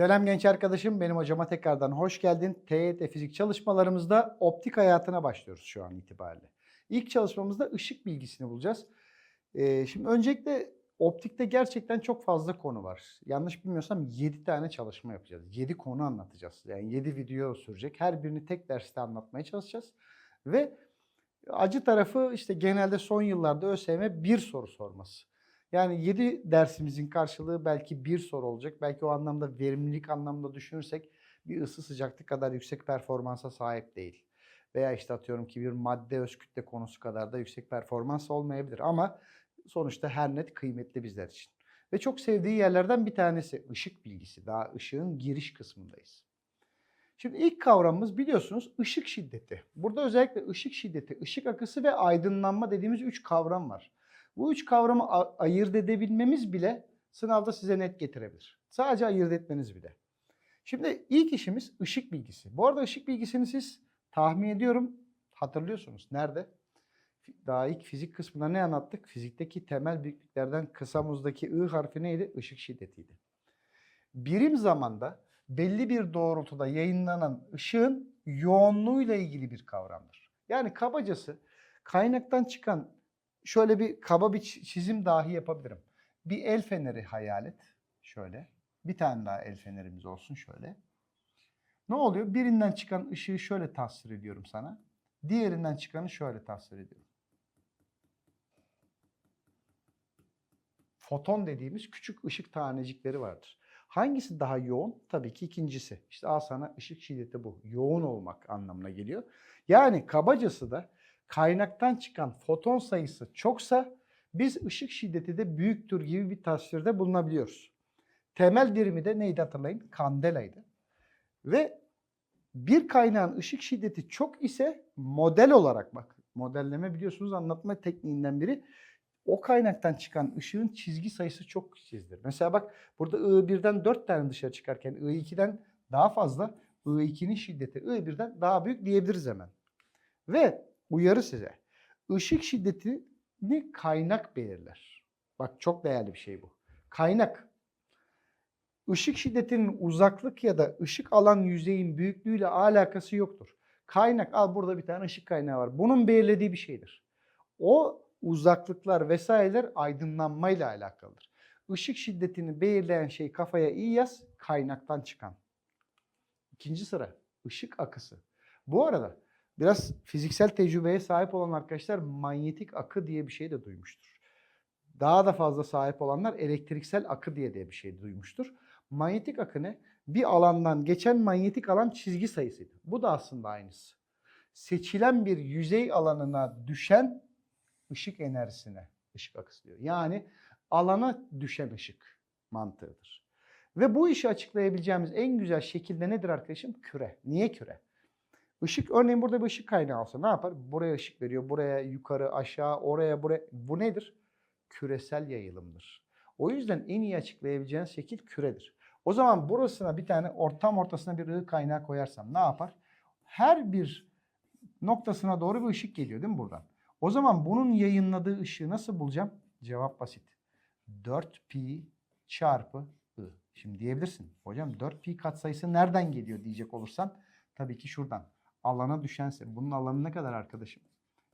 Selam genç arkadaşım, benim hocama tekrardan hoş geldin. TYT fizik çalışmalarımızda optik hayatına başlıyoruz şu an itibariyle. İlk çalışmamızda ışık bilgisini bulacağız. Ee, şimdi öncelikle optikte gerçekten çok fazla konu var. Yanlış bilmiyorsam 7 tane çalışma yapacağız. 7 konu anlatacağız. Yani 7 video sürecek. Her birini tek derste anlatmaya çalışacağız. Ve acı tarafı işte genelde son yıllarda ÖSYM bir soru sorması. Yani 7 dersimizin karşılığı belki bir soru olacak. Belki o anlamda verimlilik anlamda düşünürsek bir ısı sıcaklık kadar yüksek performansa sahip değil. Veya işte atıyorum ki bir madde öz kütle konusu kadar da yüksek performans olmayabilir. Ama sonuçta her net kıymetli bizler için. Ve çok sevdiği yerlerden bir tanesi ışık bilgisi. Daha ışığın giriş kısmındayız. Şimdi ilk kavramımız biliyorsunuz ışık şiddeti. Burada özellikle ışık şiddeti, ışık akısı ve aydınlanma dediğimiz üç kavram var. Bu üç kavramı ayırt edebilmemiz bile sınavda size net getirebilir. Sadece ayırt etmeniz bile. Şimdi ilk işimiz ışık bilgisi. Bu arada ışık bilgisini siz tahmin ediyorum hatırlıyorsunuz. Nerede? Daha ilk fizik kısmında ne anlattık? Fizikteki temel büyüklüklerden kısa muzdaki I harfi neydi? Işık şiddetiydi. Birim zamanda belli bir doğrultuda yayınlanan ışığın yoğunluğuyla ilgili bir kavramdır. Yani kabacası kaynaktan çıkan şöyle bir kaba bir çi- çizim dahi yapabilirim. Bir el feneri hayal et. Şöyle. Bir tane daha el fenerimiz olsun şöyle. Ne oluyor? Birinden çıkan ışığı şöyle tasvir ediyorum sana. Diğerinden çıkanı şöyle tasvir ediyorum. Foton dediğimiz küçük ışık tanecikleri vardır. Hangisi daha yoğun? Tabii ki ikincisi. İşte al sana ışık şiddeti bu. Yoğun olmak anlamına geliyor. Yani kabacası da kaynaktan çıkan foton sayısı çoksa biz ışık şiddeti de büyüktür gibi bir tasvirde bulunabiliyoruz. Temel birimi de neydi hatırlayın? Kandelaydı. Ve bir kaynağın ışık şiddeti çok ise model olarak bak modelleme biliyorsunuz anlatma tekniğinden biri o kaynaktan çıkan ışığın çizgi sayısı çok çizdir. Mesela bak burada I1'den 4 tane dışarı çıkarken I2'den daha fazla I2'nin şiddeti I1'den daha büyük diyebiliriz hemen. Ve uyarı size. Işık şiddetini kaynak belirler. Bak çok değerli bir şey bu. Kaynak. Işık şiddetinin uzaklık ya da ışık alan yüzeyin büyüklüğüyle alakası yoktur. Kaynak al burada bir tane ışık kaynağı var. Bunun belirlediği bir şeydir. O uzaklıklar vesaireler aydınlanmayla alakalıdır. Işık şiddetini belirleyen şey kafaya iyi yaz, kaynaktan çıkan. İkinci sıra ışık akısı. Bu arada biraz fiziksel tecrübeye sahip olan arkadaşlar manyetik akı diye bir şey de duymuştur. Daha da fazla sahip olanlar elektriksel akı diye de bir şey duymuştur. Manyetik akı ne? Bir alandan geçen manyetik alan çizgi sayısıydı. Bu da aslında aynısı. Seçilen bir yüzey alanına düşen ışık enerjisine ışık akısı diyor. Yani alana düşen ışık mantığıdır. Ve bu işi açıklayabileceğimiz en güzel şekilde nedir arkadaşım? Küre. Niye küre? Işık örneğin burada bir ışık kaynağı olsa ne yapar? Buraya ışık veriyor. Buraya yukarı, aşağı, oraya, buraya. Bu nedir? Küresel yayılımdır. O yüzden en iyi açıklayabileceğiniz şekil küredir. O zaman burasına bir tane ortam ortasına bir ığ kaynağı koyarsam ne yapar? Her bir noktasına doğru bir ışık geliyor değil mi buradan? O zaman bunun yayınladığı ışığı nasıl bulacağım? Cevap basit. 4pi çarpı I. Şimdi diyebilirsin. Hocam 4pi katsayısı nereden geliyor diyecek olursan tabii ki şuradan. Alana düşense. Bunun alanı ne kadar arkadaşım?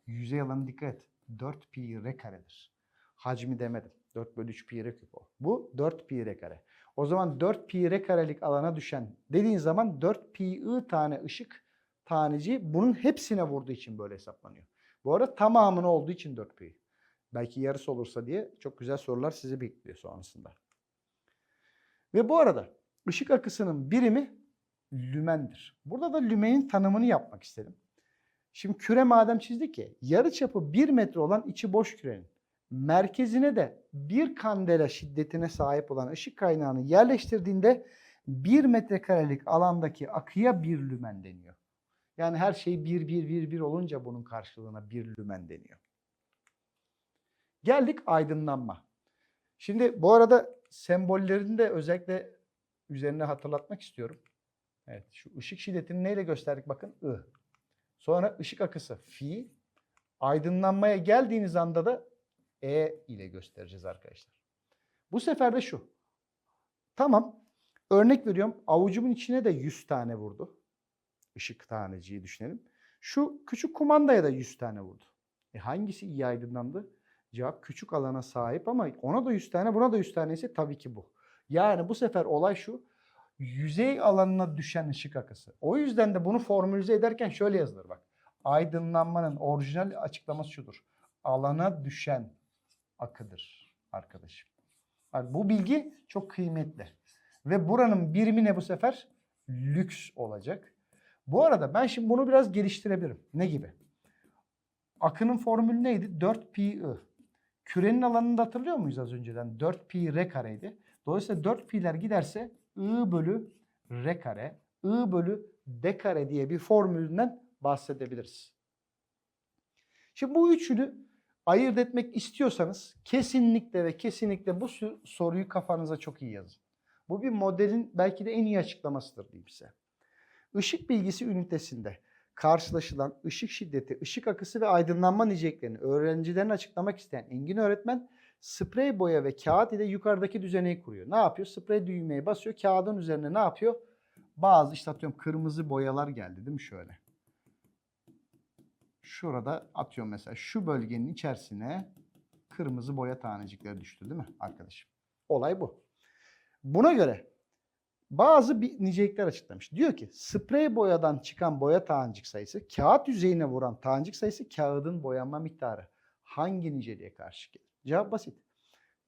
Yüzey alanı dikkat et. 4 pi r karedir. Hacmi demedim. 4 bölü 3 pi r küp o. Bu 4 pi r kare. O zaman 4 pi r karelik alana düşen dediğin zaman 4 pi i tane ışık taneci bunun hepsine vurduğu için böyle hesaplanıyor. Bu arada tamamını olduğu için 4 pi. Belki yarısı olursa diye çok güzel sorular sizi bekliyor sonrasında. Ve bu arada ışık akısının birimi lümendir. Burada da lümenin tanımını yapmak istedim. Şimdi küre madem çizdik ya, yarı çapı 1 metre olan içi boş kürenin merkezine de bir kandela şiddetine sahip olan ışık kaynağını yerleştirdiğinde 1 metrekarelik alandaki akıya bir lümen deniyor. Yani her şey 1 1 1 1 olunca bunun karşılığına bir lümen deniyor. Geldik aydınlanma. Şimdi bu arada sembollerini de özellikle üzerine hatırlatmak istiyorum. Evet şu ışık şiddetini neyle gösterdik bakın I. Sonra ışık akısı fi. Aydınlanmaya geldiğiniz anda da E ile göstereceğiz arkadaşlar. Bu sefer de şu. Tamam Örnek veriyorum avucumun içine de 100 tane vurdu. Işık taneciği düşünelim. Şu küçük kumandaya da 100 tane vurdu. E hangisi iyi aydınlandı? Cevap küçük alana sahip ama ona da 100 tane buna da 100 tane ise tabii ki bu. Yani bu sefer olay şu. Yüzey alanına düşen ışık akısı. O yüzden de bunu formülize ederken şöyle yazılır bak. Aydınlanmanın orijinal açıklaması şudur. Alana düşen akıdır arkadaşım. Bak bu bilgi çok kıymetli. Ve buranın birimi ne bu sefer? Lüks olacak. Bu arada ben şimdi bunu biraz geliştirebilirim. Ne gibi? Akının formülü neydi? 4pi. Kürenin alanını da hatırlıyor muyuz az önceden? 4pi r kareydi. Dolayısıyla 4 pi'ler giderse I bölü r kare, I bölü d kare diye bir formülünden bahsedebiliriz. Şimdi bu üçünü ayırt etmek istiyorsanız kesinlikle ve kesinlikle bu soruyu kafanıza çok iyi yazın. Bu bir modelin belki de en iyi açıklamasıdır diyeyim size. Işık bilgisi ünitesinde karşılaşılan ışık şiddeti, ışık akısı ve aydınlanma niceliklerini öğrencilerine açıklamak isteyen Engin öğretmen sprey boya ve kağıt ile yukarıdaki düzeneyi kuruyor. Ne yapıyor? Sprey düğmeye basıyor. Kağıdın üzerine ne yapıyor? Bazı işte atıyorum kırmızı boyalar geldi değil mi şöyle? Şurada atıyorum mesela şu bölgenin içerisine kırmızı boya tanecikleri düştü değil mi arkadaşım? Olay bu. Buna göre bazı bir nicelikler açıklamış. Diyor ki sprey boyadan çıkan boya tanecik sayısı kağıt yüzeyine vuran tanecik sayısı kağıdın boyanma miktarı hangi niceliğe karşı gelir? Cevap basit.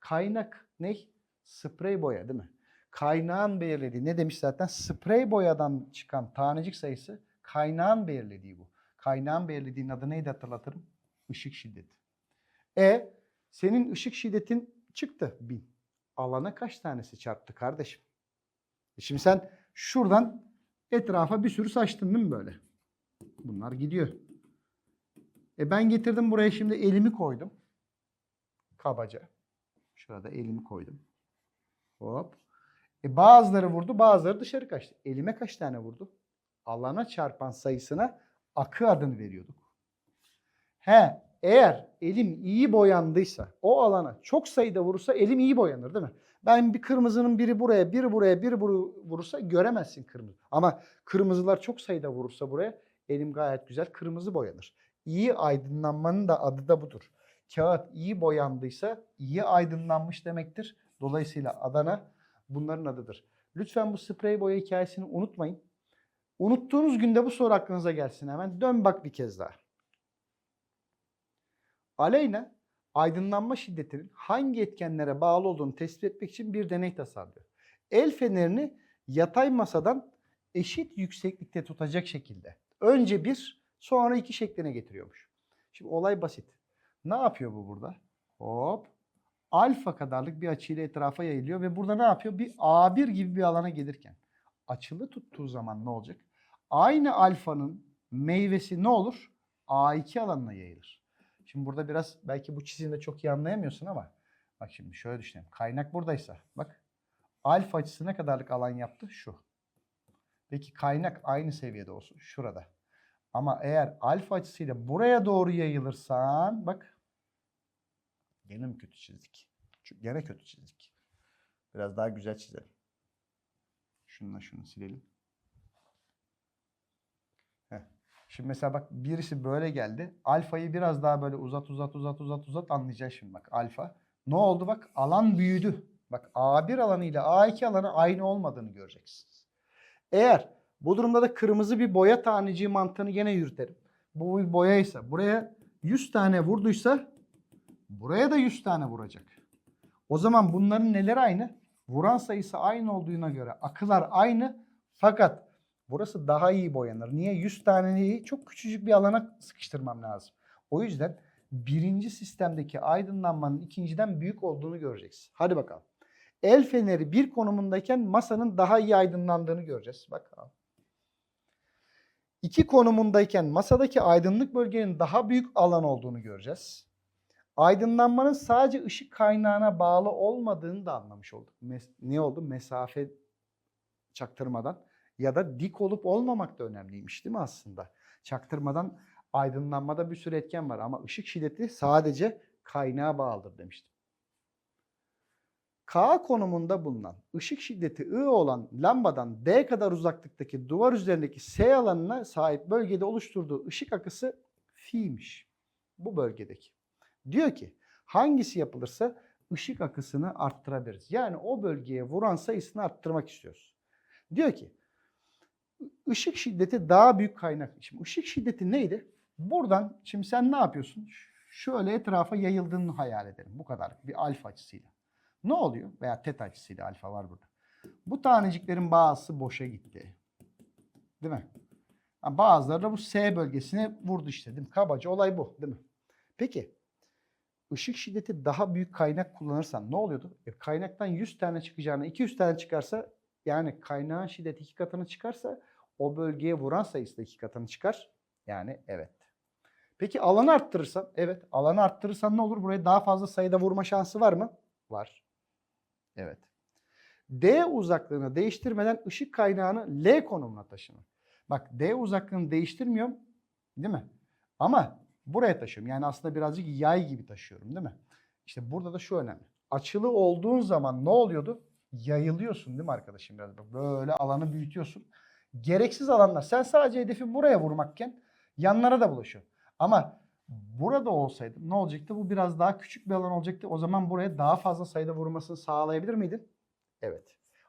Kaynak ne? Sprey boya değil mi? Kaynağın belirlediği ne demiş zaten? Sprey boyadan çıkan tanecik sayısı kaynağın belirlediği bu. Kaynağın belirlediğinin adı neydi hatırlatırım? Işık şiddeti. E senin ışık şiddetin çıktı bin. Alana kaç tanesi çarptı kardeşim? E şimdi sen şuradan etrafa bir sürü saçtın değil mi böyle? Bunlar gidiyor. E ben getirdim buraya şimdi elimi koydum. Kabaca. Şurada elimi koydum. Hop. E bazıları vurdu, bazıları dışarı kaçtı. Elime kaç tane vurdu? Alana çarpan sayısına akı adını veriyorduk. He, eğer elim iyi boyandıysa, o alana çok sayıda vurursa elim iyi boyanır değil mi? Ben bir kırmızının biri buraya, biri buraya, biri vurursa göremezsin kırmızı. Ama kırmızılar çok sayıda vurursa buraya elim gayet güzel kırmızı boyanır. İyi aydınlanmanın da adı da budur. Kağıt iyi boyandıysa iyi aydınlanmış demektir. Dolayısıyla Adana bunların adıdır. Lütfen bu sprey boya hikayesini unutmayın. Unuttuğunuz günde bu soru aklınıza gelsin hemen. Dön bak bir kez daha. Aleyna aydınlanma şiddetinin hangi etkenlere bağlı olduğunu tespit etmek için bir deney tasarlıyor. El fenerini yatay masadan eşit yükseklikte tutacak şekilde. Önce bir, sonra iki şekline getiriyormuş. Şimdi olay basit. Ne yapıyor bu burada? Hop. Alfa kadarlık bir açıyla etrafa yayılıyor ve burada ne yapıyor? Bir A1 gibi bir alana gelirken açılı tuttuğu zaman ne olacak? Aynı alfanın meyvesi ne olur? A2 alanına yayılır. Şimdi burada biraz belki bu çizimde çok iyi anlayamıyorsun ama bak şimdi şöyle düşünelim. Kaynak buradaysa bak alfa açısı ne kadarlık alan yaptı? Şu. Peki kaynak aynı seviyede olsun. Şurada. Ama eğer alfa açısıyla buraya doğru yayılırsan bak gene mi kötü çizdik? Gene kötü çizdik. Biraz daha güzel çizelim. Şununla şunu silelim. Heh. Şimdi mesela bak birisi böyle geldi. Alfayı biraz daha böyle uzat uzat uzat uzat uzat anlayacağız şimdi bak alfa. Ne oldu bak alan büyüdü. Bak A1 alanı ile A2 alanı aynı olmadığını göreceksiniz. Eğer bu durumda da kırmızı bir boya taneciği mantığını yine yürütelim. Bu bir boyaysa buraya 100 tane vurduysa buraya da 100 tane vuracak. O zaman bunların neleri aynı? Vuran sayısı aynı olduğuna göre akılar aynı fakat burası daha iyi boyanır. Niye? 100 taneyi çok küçücük bir alana sıkıştırmam lazım. O yüzden birinci sistemdeki aydınlanmanın ikinciden büyük olduğunu göreceksin. Hadi bakalım. El feneri bir konumundayken masanın daha iyi aydınlandığını göreceğiz. Bak İki konumundayken masadaki aydınlık bölgenin daha büyük alan olduğunu göreceğiz. Aydınlanmanın sadece ışık kaynağına bağlı olmadığını da anlamış olduk. Mes ne oldu? Mesafe çaktırmadan ya da dik olup olmamak da önemliymiş değil mi aslında? Çaktırmadan aydınlanmada bir sürü etken var ama ışık şiddeti sadece kaynağa bağlıdır demiştim. K konumunda bulunan ışık şiddeti I olan lambadan D kadar uzaklıktaki duvar üzerindeki S alanına sahip bölgede oluşturduğu ışık akısı fi'ymiş. Bu bölgedeki. Diyor ki hangisi yapılırsa ışık akısını arttırabiliriz. Yani o bölgeye vuran sayısını arttırmak istiyoruz. Diyor ki ışık şiddeti daha büyük kaynak. Şimdi ışık şiddeti neydi? Buradan şimdi sen ne yapıyorsun? Şöyle etrafa yayıldığını hayal edelim. Bu kadar bir alfa açısıyla. Ne oluyor? Veya teta açısıyla alfa var burada. Bu taneciklerin bazısı boşa gitti. Değil mi? Bazıları da bu S bölgesine vurdu işte. Değil mi? Kabaca olay bu. Değil mi? Peki ışık şiddeti daha büyük kaynak kullanırsan ne oluyordu? E, kaynaktan 100 tane çıkacağına 200 tane çıkarsa yani kaynağın şiddeti iki katını çıkarsa o bölgeye vuran sayısı da iki katını çıkar. Yani evet. Peki alanı arttırırsan? Evet. Alanı arttırırsan ne olur? Buraya daha fazla sayıda vurma şansı var mı? Var. Evet. D uzaklığını değiştirmeden ışık kaynağını L konumuna taşıma. Bak D uzaklığını değiştirmiyorum. Değil mi? Ama buraya taşıyorum. Yani aslında birazcık yay gibi taşıyorum değil mi? İşte burada da şu önemli. Açılı olduğun zaman ne oluyordu? Yayılıyorsun değil mi arkadaşım biraz? Böyle alanı büyütüyorsun. Gereksiz alanlar. Sen sadece hedefi buraya vurmakken yanlara da bulaşıyor. Ama burada olsaydı ne olacaktı? Bu biraz daha küçük bir alan olacaktı. O zaman buraya daha fazla sayıda vurmasını sağlayabilir miydin? Evet.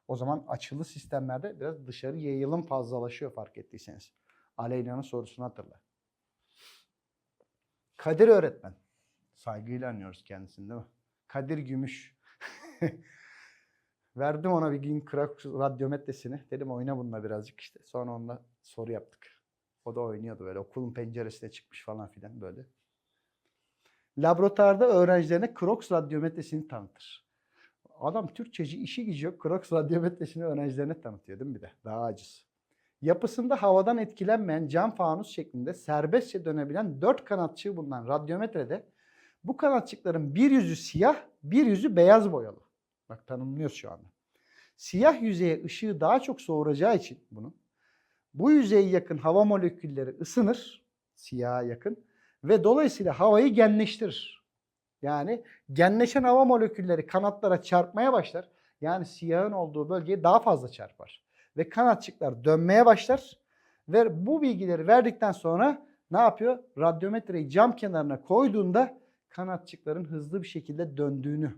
O zaman açılı sistemlerde biraz dışarı yayılım fazlalaşıyor fark ettiyseniz. Aleyna'nın sorusunu hatırla. Kadir öğretmen. Saygıyla anıyoruz kendisini değil mi? Kadir Gümüş. Verdim ona bir gün krak radyometresini. Dedim oyna bununla birazcık işte. Sonra onunla soru yaptık. O da oynuyordu böyle okulun penceresine çıkmış falan filan böyle. Laboratuvarda öğrencilerine Crocs radyometresini tanıtır. Adam Türkçeci işi gücü yok. Crocs radyometresini öğrencilerine tanıtıyor değil mi bir de? Daha aciz. Yapısında havadan etkilenmeyen cam fanus şeklinde serbestçe dönebilen dört kanatçığı bulunan radyometrede bu kanatçıkların bir yüzü siyah, bir yüzü beyaz boyalı. Bak tanımlıyoruz şu anda. Siyah yüzeye ışığı daha çok soğuracağı için bunu bu yüzeye yakın hava molekülleri ısınır, siyaha yakın ve dolayısıyla havayı genleştirir. Yani genleşen hava molekülleri kanatlara çarpmaya başlar. Yani siyahın olduğu bölgeye daha fazla çarpar. Ve kanatçıklar dönmeye başlar. Ve bu bilgileri verdikten sonra ne yapıyor? Radyometreyi cam kenarına koyduğunda kanatçıkların hızlı bir şekilde döndüğünü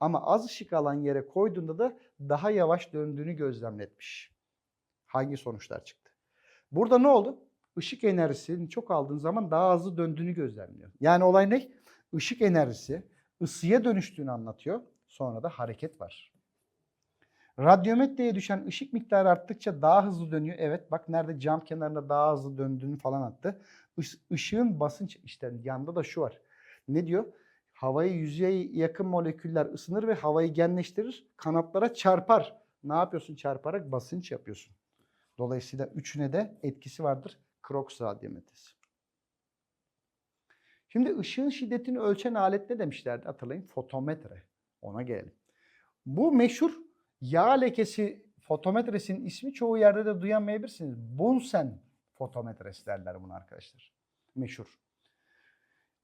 ama az ışık alan yere koyduğunda da daha yavaş döndüğünü gözlemletmiş. Hangi sonuçlar çıktı? Burada ne oldu? Işık enerjisini çok aldığın zaman daha hızlı döndüğünü gözlemliyor. Yani olay ne? Işık enerjisi ısıya dönüştüğünü anlatıyor. Sonra da hareket var. Radyometreye düşen ışık miktarı arttıkça daha hızlı dönüyor. Evet bak nerede cam kenarında daha hızlı döndüğünü falan attı. Iş- Işığın basınç işte yanda da şu var. Ne diyor? Havayı yüzeye yakın moleküller ısınır ve havayı genleştirir. Kanatlara çarpar. Ne yapıyorsun çarparak? Basınç yapıyorsun. Dolayısıyla üçüne de etkisi vardır. Crocs radyometresi. Şimdi ışığın şiddetini ölçen alet ne demişlerdi hatırlayın? Fotometre. Ona gelelim. Bu meşhur yağ lekesi fotometresinin ismi çoğu yerde de duyamayabilirsiniz. Bunsen fotometresi derler bunu arkadaşlar. Meşhur.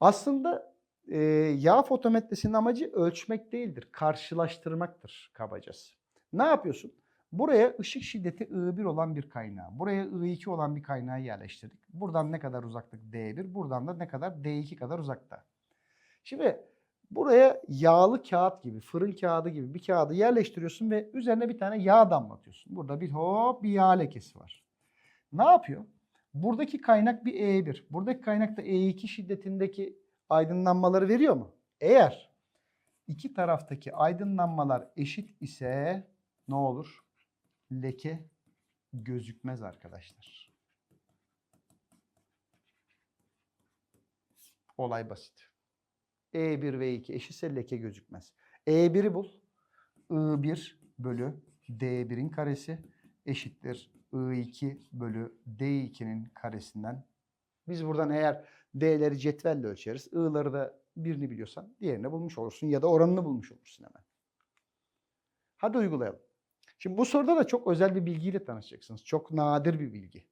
Aslında e, yağ fotometresinin amacı ölçmek değildir. Karşılaştırmaktır kabacası. Ne yapıyorsun? Buraya ışık şiddeti I1 olan bir kaynağı, buraya I2 olan bir kaynağı yerleştirdik. Buradan ne kadar uzaklık D1, buradan da ne kadar D2 kadar uzakta. Şimdi buraya yağlı kağıt gibi, fırın kağıdı gibi bir kağıdı yerleştiriyorsun ve üzerine bir tane yağ damlatıyorsun. Burada bir hop bir yağ lekesi var. Ne yapıyor? Buradaki kaynak bir E1. Buradaki kaynak da E2 şiddetindeki aydınlanmaları veriyor mu? Eğer iki taraftaki aydınlanmalar eşit ise ne olur? Leke gözükmez arkadaşlar. Olay basit. E1 ve E2 eşitse leke gözükmez. E1'i bul. I1 bölü D1'in karesi eşittir I2 bölü D2'nin karesinden. Biz buradan eğer D'leri cetvelle ölçeriz. I'ları da birini biliyorsan diğerini bulmuş olursun ya da oranını bulmuş olursun hemen. Hadi uygulayalım. Şimdi bu soruda da çok özel bir bilgiyle tanışacaksınız. Çok nadir bir bilgi.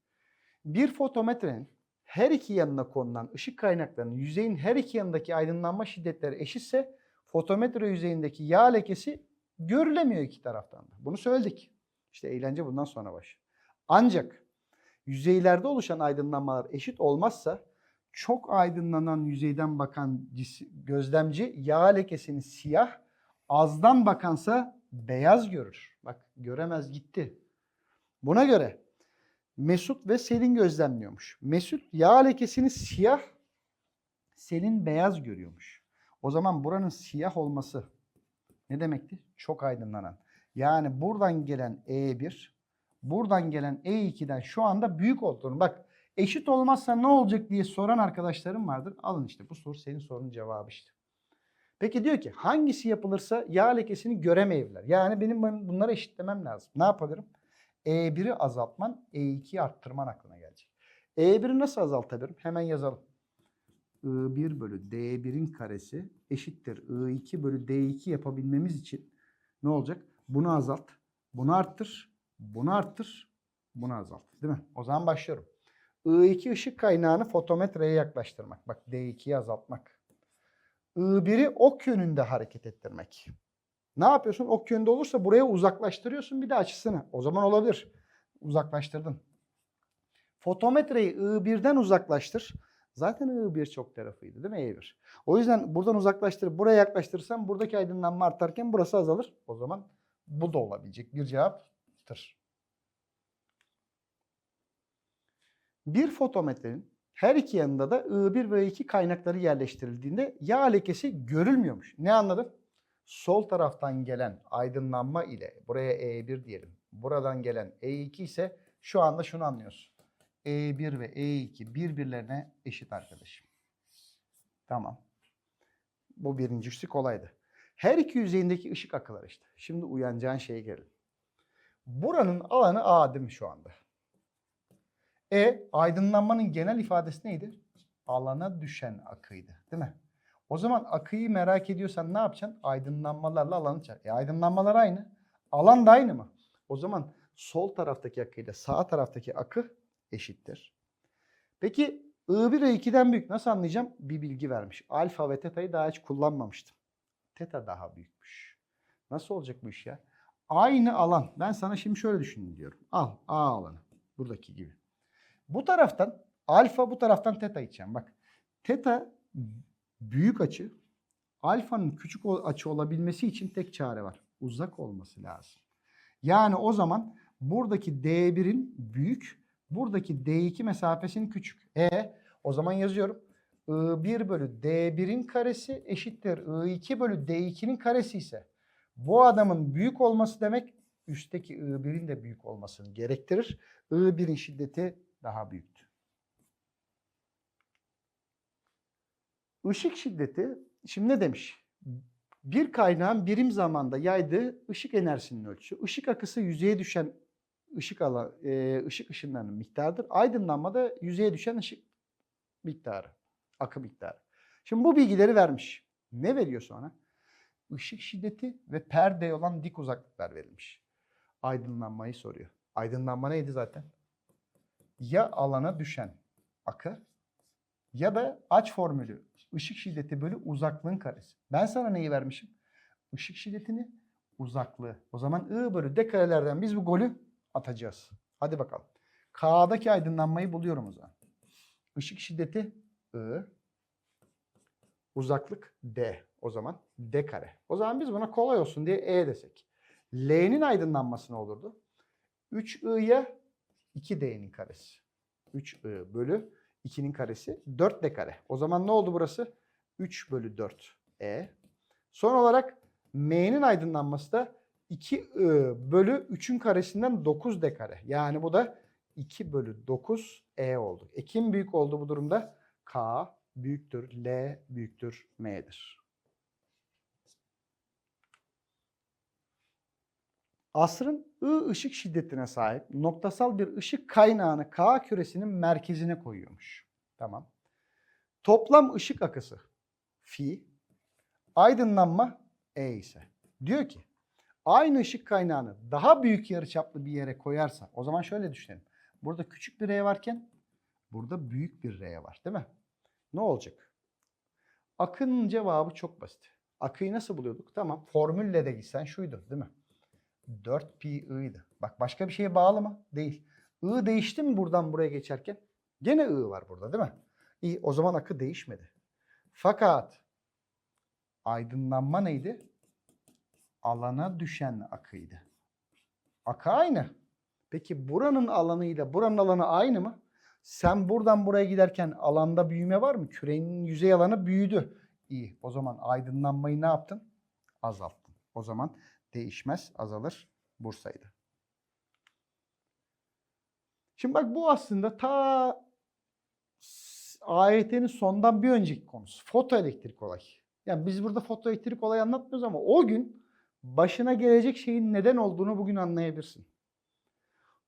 Bir fotometrenin her iki yanına konulan ışık kaynaklarının yüzeyin her iki yanındaki aydınlanma şiddetleri eşitse fotometre yüzeyindeki yağ lekesi görülemiyor iki taraftan da. Bunu söyledik. İşte eğlence bundan sonra başlıyor. Ancak yüzeylerde oluşan aydınlanmalar eşit olmazsa çok aydınlanan yüzeyden bakan gözlemci yağ lekesini siyah, azdan bakansa beyaz görür. Bak göremez gitti. Buna göre Mesut ve Selin gözlemliyormuş. Mesut yağ lekesini siyah, Selin beyaz görüyormuş. O zaman buranın siyah olması ne demekti? Çok aydınlanan. Yani buradan gelen E1, buradan gelen E2'den şu anda büyük olduğunu. Bak eşit olmazsa ne olacak diye soran arkadaşlarım vardır. Alın işte bu soru senin sorunun cevabı işte. Peki diyor ki hangisi yapılırsa yağ lekesini göremeyebilirler. Yani benim bun- bunları eşitlemem lazım. Ne yapabilirim? E1'i azaltman, E2'yi arttırman aklına gelecek. E1'i nasıl azaltabilirim? Hemen yazalım. I1 bölü D1'in karesi eşittir I2 bölü D2 yapabilmemiz için ne olacak? Bunu azalt, bunu arttır, bunu arttır, bunu azalt. Değil mi? O zaman başlıyorum. I2 ışık kaynağını fotometreye yaklaştırmak. Bak D2'yi azaltmak. I1'i ok yönünde hareket ettirmek. Ne yapıyorsun? Ok yönünde olursa buraya uzaklaştırıyorsun bir de açısını. O zaman olabilir. Uzaklaştırdın. Fotometreyi I1'den uzaklaştır. Zaten I1 çok tarafıydı değil mi E1? O yüzden buradan uzaklaştırıp buraya yaklaştırırsam buradaki aydınlanma artarken burası azalır. O zaman bu da olabilecek bir cevaptır. Bir fotometrenin her iki yanında da I1 ve I2 kaynakları yerleştirildiğinde yağ lekesi görülmüyormuş. Ne anladın? Sol taraftan gelen aydınlanma ile buraya E1 diyelim. Buradan gelen E2 ise şu anda şunu anlıyorsun. E1 ve E2 birbirlerine eşit arkadaşım. Tamam. Bu birincisi kolaydı. Her iki yüzeyindeki ışık akıları işte. Şimdi uyanacağın şeye gelelim. Buranın alanı A değil mi şu anda? E aydınlanmanın genel ifadesi neydi? Alana düşen akıydı değil mi? O zaman akıyı merak ediyorsan ne yapacaksın? Aydınlanmalarla alanı çarp. E aydınlanmalar aynı. Alan da aynı mı? O zaman sol taraftaki akıyla sağ taraftaki akı eşittir. Peki I1 I2'den büyük nasıl anlayacağım? Bir bilgi vermiş. Alfa ve teta'yı daha hiç kullanmamıştım. Teta daha büyükmüş. Nasıl olacak bu iş ya? Aynı alan. Ben sana şimdi şöyle düşünün diyorum. Al A alanı. Buradaki gibi. Bu taraftan alfa bu taraftan teta içeceğim. Bak teta büyük açı. Alfanın küçük açı olabilmesi için tek çare var. Uzak olması lazım. Yani o zaman buradaki D1'in büyük, buradaki D2 mesafesinin küçük. E o zaman yazıyorum. I1 bölü D1'in karesi eşittir I2 bölü D2'nin karesi ise bu adamın büyük olması demek üstteki I1'in de büyük olmasını gerektirir. I1'in şiddeti daha büyüktür. Işık şiddeti şimdi ne demiş? Bir kaynağın birim zamanda yaydığı ışık enerjisinin ölçüsü. Işık akısı yüzeye düşen ışık alan, e, ışık ışınlarının miktarıdır. Aydınlanma da yüzeye düşen ışık miktarı, akı miktarı. Şimdi bu bilgileri vermiş. Ne veriyor sonra? Işık şiddeti ve perdeye olan dik uzaklıklar verilmiş. Aydınlanmayı soruyor. Aydınlanma neydi zaten? Ya alana düşen akı ya da aç formülü ışık şiddeti bölü uzaklığın karesi. Ben sana neyi vermişim? Işık şiddetini, uzaklığı. O zaman I bölü D karelerden biz bu golü atacağız. Hadi bakalım. K'daki aydınlanmayı buluyorum o zaman. Işık şiddeti I, uzaklık D. O zaman D kare. O zaman biz buna kolay olsun diye E desek. L'nin aydınlanması ne olurdu? 3I'ya 2D'nin karesi. 3I bölü 2'nin karesi 4D kare. O zaman ne oldu burası? 3 bölü 4 E. Son olarak M'nin aydınlanması da 2I bölü 3'ün karesinden 9D kare. Yani bu da 2 bölü 9 E oldu. E kim büyük oldu bu durumda? K büyüktür, L büyüktür, M'dir. Asrın I ışık şiddetine sahip noktasal bir ışık kaynağını K küresinin merkezine koyuyormuş. Tamam. Toplam ışık akısı fi, aydınlanma E ise. Diyor ki aynı ışık kaynağını daha büyük yarıçaplı bir yere koyarsa o zaman şöyle düşünelim. Burada küçük bir R varken burada büyük bir R var değil mi? Ne olacak? Akının cevabı çok basit. Akıyı nasıl buluyorduk? Tamam. Formülle de gitsen şuydu değil mi? 4 pi i'ydı. Bak başka bir şeye bağlı mı? Değil. I değişti mi buradan buraya geçerken? Gene I var burada değil mi? İyi o zaman akı değişmedi. Fakat aydınlanma neydi? Alana düşen akıydı. Akı aynı. Peki buranın alanıyla buranın alanı aynı mı? Sen buradan buraya giderken alanda büyüme var mı? Kürenin yüzey alanı büyüdü. İyi. O zaman aydınlanmayı ne yaptın? Azalttın. O zaman değişmez, azalır. Bursa'ydı. Şimdi bak bu aslında ta AYT'nin sondan bir önceki konusu. Fotoelektrik olay. Yani biz burada fotoelektrik olayı anlatmıyoruz ama o gün başına gelecek şeyin neden olduğunu bugün anlayabilirsin.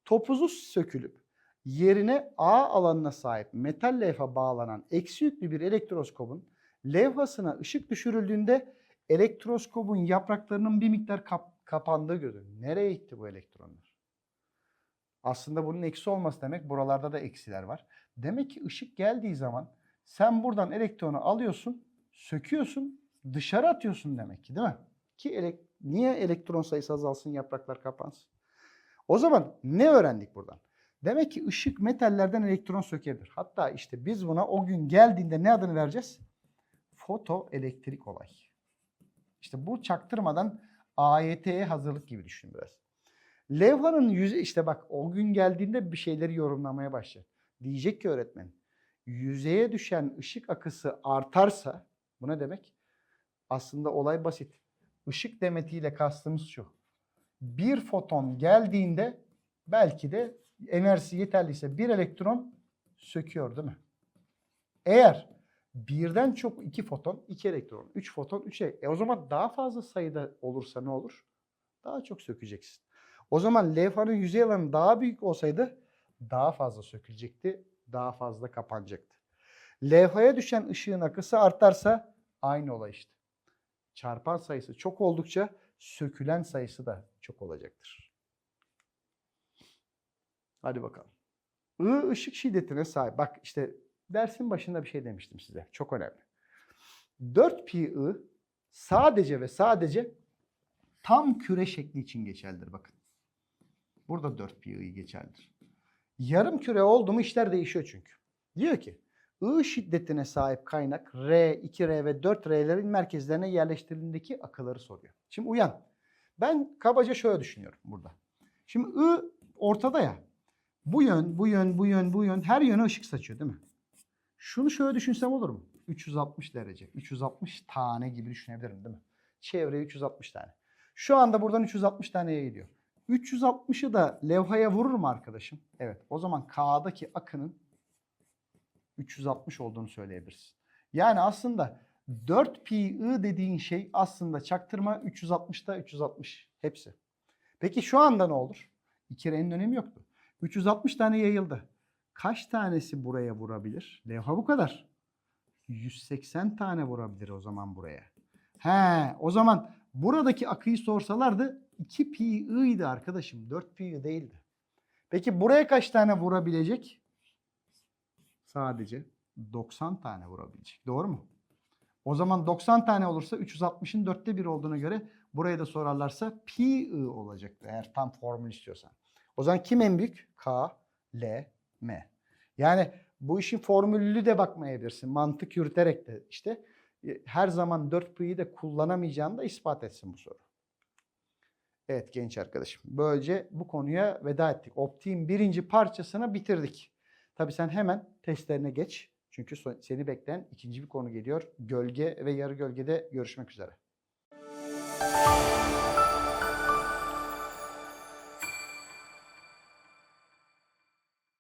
Topuzu sökülüp yerine A alanına sahip metal levha bağlanan eksi yüklü bir elektroskopun levhasına ışık düşürüldüğünde elektroskopun yapraklarının bir miktar kap- kapandığı görülür. Nereye gitti bu elektronlar? Aslında bunun eksi olması demek buralarda da eksiler var. Demek ki ışık geldiği zaman sen buradan elektronu alıyorsun, söküyorsun, dışarı atıyorsun demek ki değil mi? Ki elek- niye elektron sayısı azalsın, yapraklar kapansın? O zaman ne öğrendik buradan? Demek ki ışık metallerden elektron sökebilir. Hatta işte biz buna o gün geldiğinde ne adını vereceğiz? Fotoelektrik olay. İşte bu çaktırmadan AYT'ye hazırlık gibi düşün biraz. Levhanın yüzey işte bak o gün geldiğinde bir şeyleri yorumlamaya başlar. Diyecek ki öğretmen yüzeye düşen ışık akısı artarsa bu ne demek? Aslında olay basit. Işık demetiyle kastımız şu. Bir foton geldiğinde belki de enerjisi yeterliyse bir elektron söküyor değil mi? Eğer birden çok iki foton, iki elektron, üç foton, üç elektron. E o zaman daha fazla sayıda olursa ne olur? Daha çok sökeceksin. O zaman levhanın yüzey alanı daha büyük olsaydı daha fazla sökülecekti, daha fazla kapanacaktı. Levhaya düşen ışığın akısı artarsa aynı olay işte. Çarpan sayısı çok oldukça sökülen sayısı da çok olacaktır. Hadi bakalım. I ışık şiddetine sahip. Bak işte dersin başında bir şey demiştim size. Çok önemli. 4 pi sadece ve sadece tam küre şekli için geçerlidir bakın. Burada 4 pi geçerlidir. Yarım küre oldu mu işler değişiyor çünkü. Diyor ki I şiddetine sahip kaynak R, 2R ve 4R'lerin merkezlerine yerleştirildiğindeki akıları soruyor. Şimdi uyan. Ben kabaca şöyle düşünüyorum burada. Şimdi I ortada ya. Bu yön, bu yön, bu yön, bu yön her yöne ışık saçıyor değil mi? Şunu şöyle düşünsem olur mu? 360 derece. 360 tane gibi düşünebilirim değil mi? Çevreye 360 tane. Şu anda buradan 360 taneye gidiyor. 360'ı da levhaya vurur mu arkadaşım? Evet. O zaman K'daki akının 360 olduğunu söyleyebiliriz. Yani aslında 4 pi dediğin şey aslında çaktırma 360'da 360 hepsi. Peki şu anda ne olur? 2 R'nin önemi yoktu. 360 tane yayıldı. Kaç tanesi buraya vurabilir? Levha bu kadar. 180 tane vurabilir o zaman buraya. He, o zaman buradaki akıyı sorsalardı 2 pi i'ydi arkadaşım. 4 pi değildi. Peki buraya kaç tane vurabilecek? Sadece 90 tane vurabilecek. Doğru mu? O zaman 90 tane olursa 360'ın dörtte bir olduğuna göre buraya da sorarlarsa pi i olacaktı eğer tam formül istiyorsan. O zaman kim en büyük? K, L, M. Yani bu işin formülü de bakmayabilirsin. Mantık yürüterek de işte e, her zaman 4 pi'yi de kullanamayacağını da ispat etsin bu soru. Evet genç arkadaşım. Böylece bu konuya veda ettik. Optiğin birinci parçasını bitirdik. Tabii sen hemen testlerine geç. Çünkü seni bekleyen ikinci bir konu geliyor. Gölge ve yarı gölgede görüşmek üzere.